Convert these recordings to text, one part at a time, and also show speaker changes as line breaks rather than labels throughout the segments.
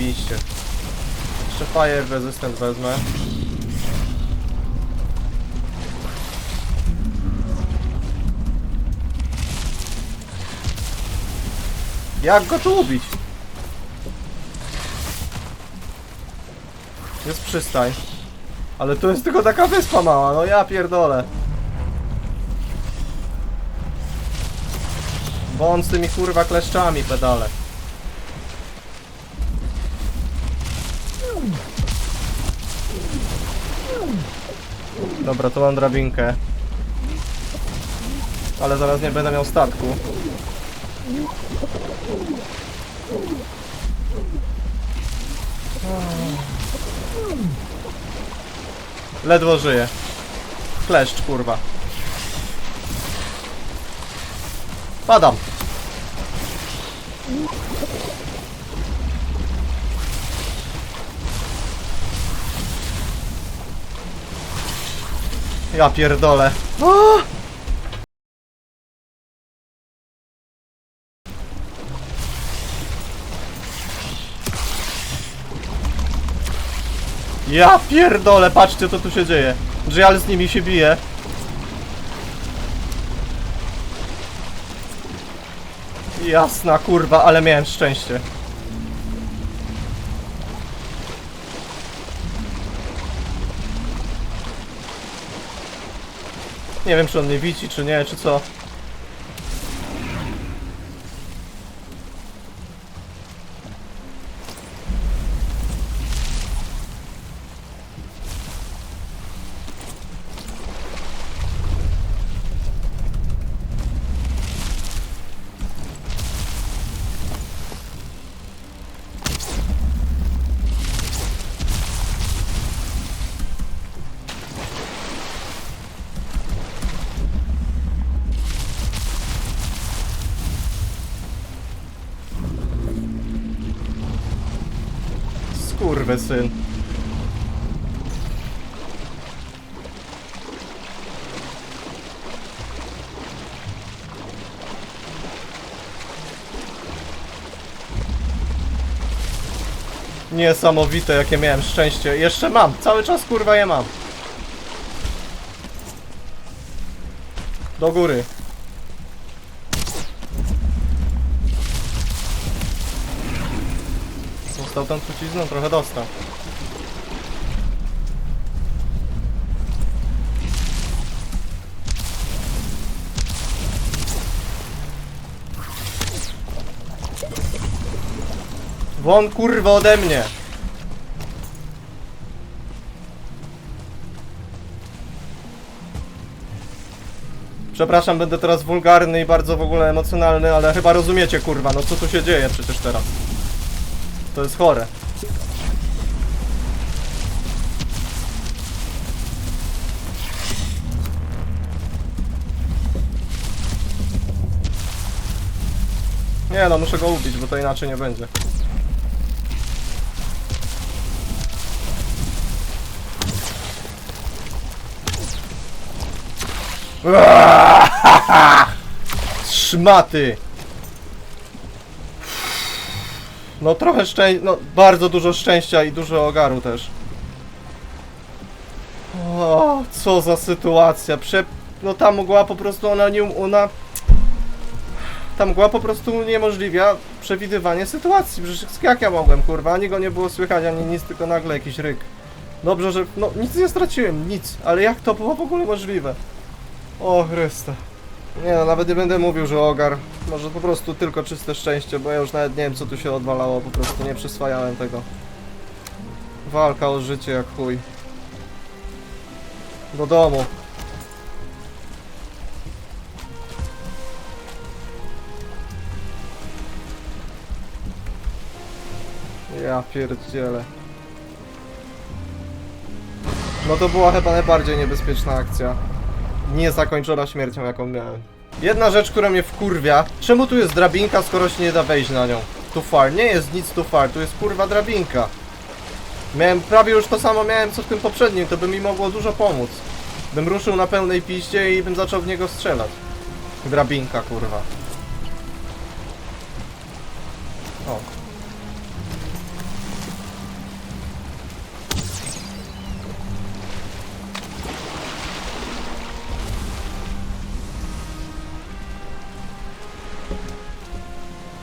zajebiście. Jeszcze fire resistant wezmę. Jak go tu ubić? Jest przystań. Ale tu jest tylko taka wyspa mała, no ja pierdolę. Bo on z tymi kurwa kleszczami pedale. Dobra, to mam drabinkę. Ale zaraz nie będę miał statku. Ledwo żyje. Kleszcz, kurwa. Padam. Ja pierdolę. O! Ja pierdolę, patrzcie co tu się dzieje. Drial z nimi się bije. Jasna kurwa, ale miałem szczęście. Nie wiem czy on mnie widzi, czy nie, czy co. Skurwysyn. Niesamowite jakie miałem szczęście. Jeszcze mam, cały czas kurwa je mam. Do góry. Dostał tam trucizną? Trochę dostał. Won kurwa ode mnie! Przepraszam, będę teraz wulgarny i bardzo w ogóle emocjonalny, ale chyba rozumiecie kurwa, no co tu się dzieje przecież teraz. To jest chore. Nie no, muszę go ubić, bo to inaczej nie będzie. Szmaty! No trochę szczęścia, no bardzo dużo szczęścia i dużo ogaru też. O, co za sytuacja. Prze... No ta mgła po prostu ona nie... ona... Ta mgła po prostu uniemożliwia przewidywanie sytuacji. Przecież jak ja mogłem, kurwa? Ani go nie było słychać, ani nic, tylko nagle jakiś ryk. Dobrze, że... No nic nie straciłem, nic. Ale jak to było w ogóle możliwe? O Chryste. Nie no, nawet nie będę mówił, że ogar. Może po prostu tylko czyste szczęście, bo ja już nawet nie wiem co tu się odwalało, po prostu nie przyswajałem tego. Walka o życie jak chuj. Do domu. Ja pierdzielę. No to była chyba najbardziej niebezpieczna akcja niezakończona śmiercią, jaką miałem. Jedna rzecz, która mnie wkurwia. Czemu tu jest drabinka, skoro się nie da wejść na nią? Too far. Nie jest nic too far, tu jest kurwa drabinka. Miałem prawie już to samo miałem co w tym poprzednim, to by mi mogło dużo pomóc. Bym ruszył na pełnej piście i bym zaczął w niego strzelać. Drabinka, kurwa. O.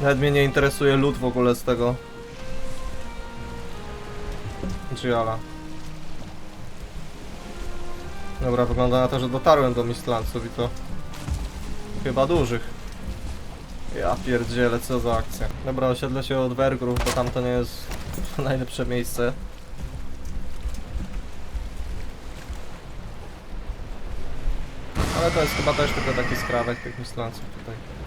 Nawet mnie nie interesuje lód w ogóle z tego. Giala. Dobra, wygląda na to, że dotarłem do Mistlanców i to chyba dużych. Ja pierdzielę, co za akcja. Dobra, osiedlę się od Wergrów, bo tam to nie jest najlepsze miejsce. Ale to jest chyba też tylko taki skrawek tych Mistlanców tutaj.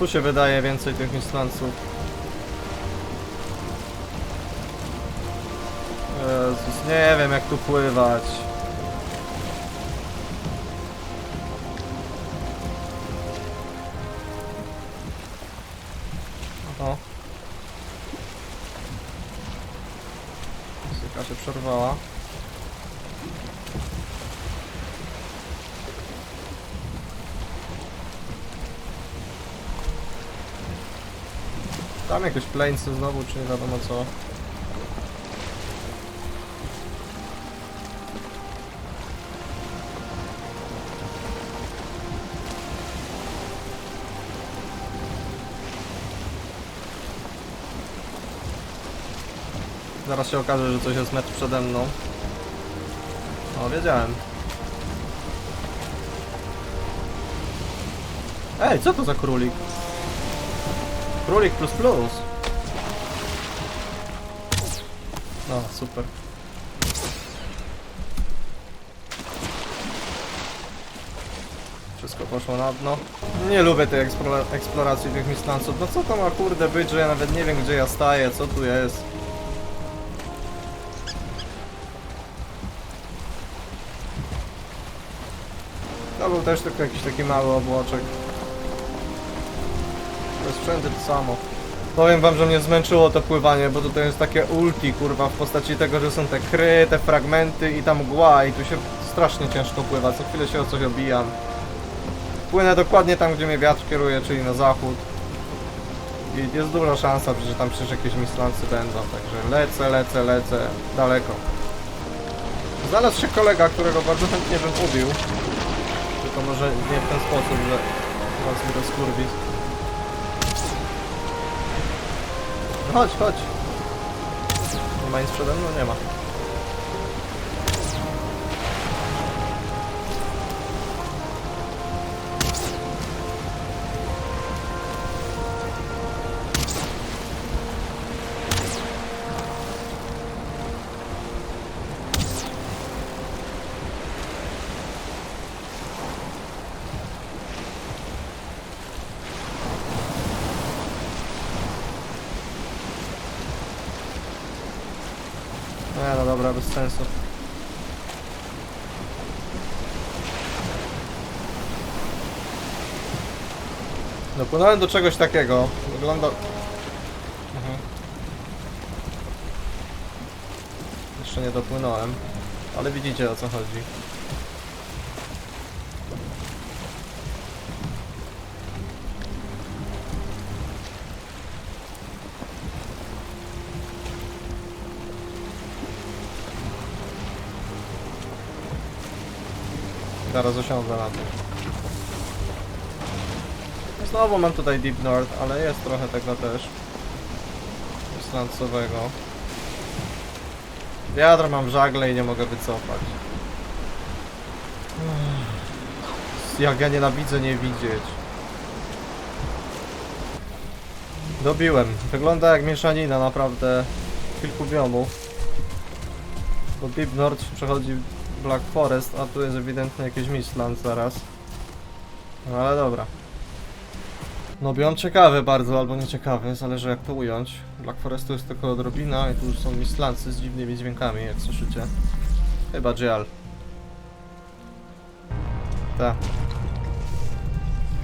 Tu się wydaje więcej tych Mistlanców. Jezus, nie wiem jak tu pływać. Oho. Muzyka się przerwała. Tam jakieś plańcy znowu, czy nie wiadomo co. Zaraz się okaże, że coś jest metr przede mną. O, wiedziałem. Ej, co to za królik? Królik plus plus. No, super. Wszystko poszło na dno. Nie lubię tej eksplora eksploracji tych mistanców. No co to ma kurde być, że ja nawet nie wiem gdzie ja staję, co tu jest. To był też tylko jakiś taki mały obłoczek. To jest wszędzie to samo. Powiem wam, że mnie zmęczyło to pływanie, bo tutaj jest takie ulti, kurwa, w postaci tego, że są te kry, te fragmenty i tam mgła i tu się strasznie ciężko pływa, co chwilę się o coś obijam. Płynę dokładnie tam, gdzie mnie wiatr kieruje, czyli na zachód. I jest duża szansa, że tam przecież jakieś mislancy będą, także lecę, lecę, lecę, daleko. Znalazł się kolega, którego bardzo chętnie bym ubił. Tylko może nie w ten sposób, że was mi rozkurwi. No Chodź, chodź. Nie ma nic przede mną? Nie ma. Nie, no dobra, bez sensu. Dopłynąłem do czegoś takiego. Wygląda... Mhm. Jeszcze nie dopłynąłem. Ale widzicie o co chodzi. Zaraz osiądę na tym. Znowu mam tutaj Deep North, ale jest trochę tego też. Islancowego. Wiadro mam w żagle i nie mogę wycofać. Jak ja nienawidzę nie widzieć. Dobiłem. Wygląda jak mieszanina naprawdę kilku biomów. Bo Deep North przechodzi Black Forest, a tu jest ewidentnie jakieś Mistland zaraz. No ale dobra. No biom ciekawy bardzo, albo nieciekawy, zależy jak to ująć. Black Forestu jest tylko odrobina i tu już są Mistlandsy z dziwnymi dźwiękami, jak słyszycie. Chyba Gial. Tak.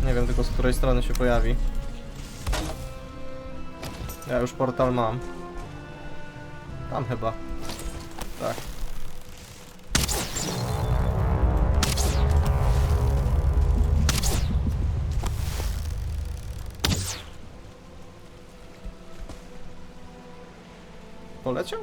Nie wiem tylko z której strony się pojawi. Ja już portal mam. Tam chyba. Tak. Poleciał?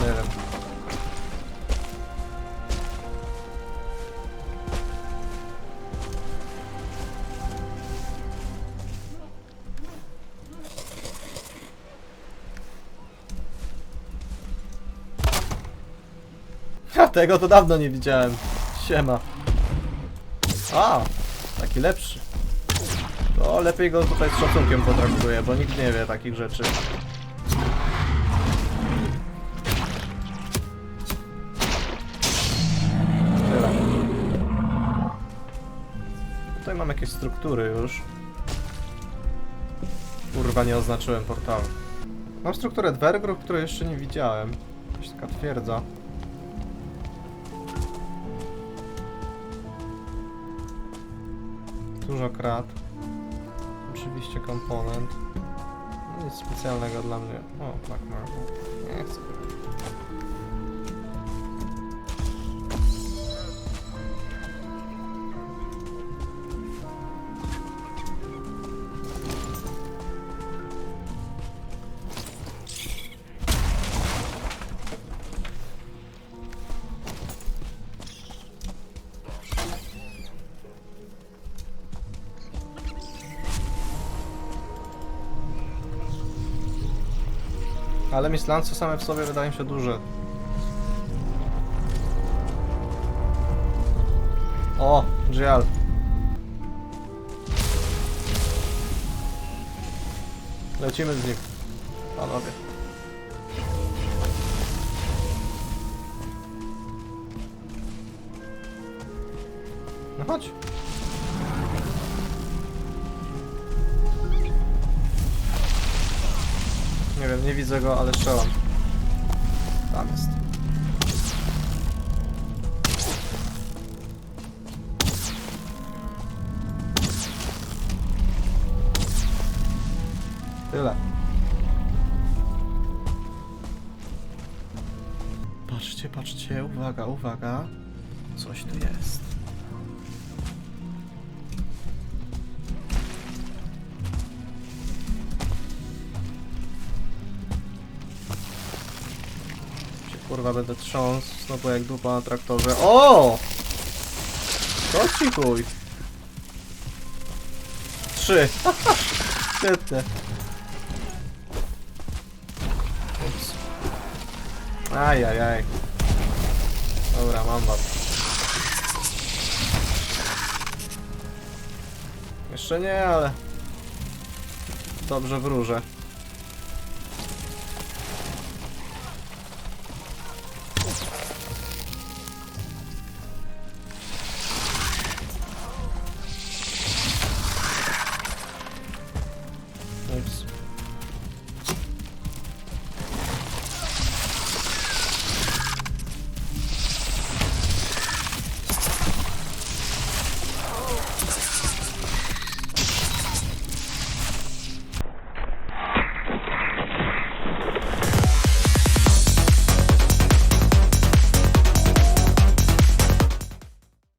Nie wiem. Ja tego to dawno nie widziałem. Siema. A, taki lepszy. To lepiej go tutaj z szacunkiem potraktuję, bo nikt nie wie takich rzeczy. Tyle. Tutaj mam jakieś struktury już. Kurwa, nie oznaczyłem portalu. Mam strukturę Dwergru, której jeszcze nie widziałem. Jakaś taka twierdza. Dużo krat. Oczywiście komponent. No Nic specjalnego dla mnie. O, Black Marble. Nie chcę. Ale Mislancy same w sobie wydają się duże. O, Gial. Lecimy z nim. Panowie. No chodź. Nie wiem, nie widzę go, ale strzelam. Tam jest. Tyle. Patrzcie, patrzcie, uwaga, uwaga. Coś tu jest. Kurwa będę trząsł znowu jak dupa na traktorze. O! To ci chuj. Trzy. Świetnie. Ups. Ajajaj. Dobra, mam was. Jeszcze nie, ale... Dobrze wróżę.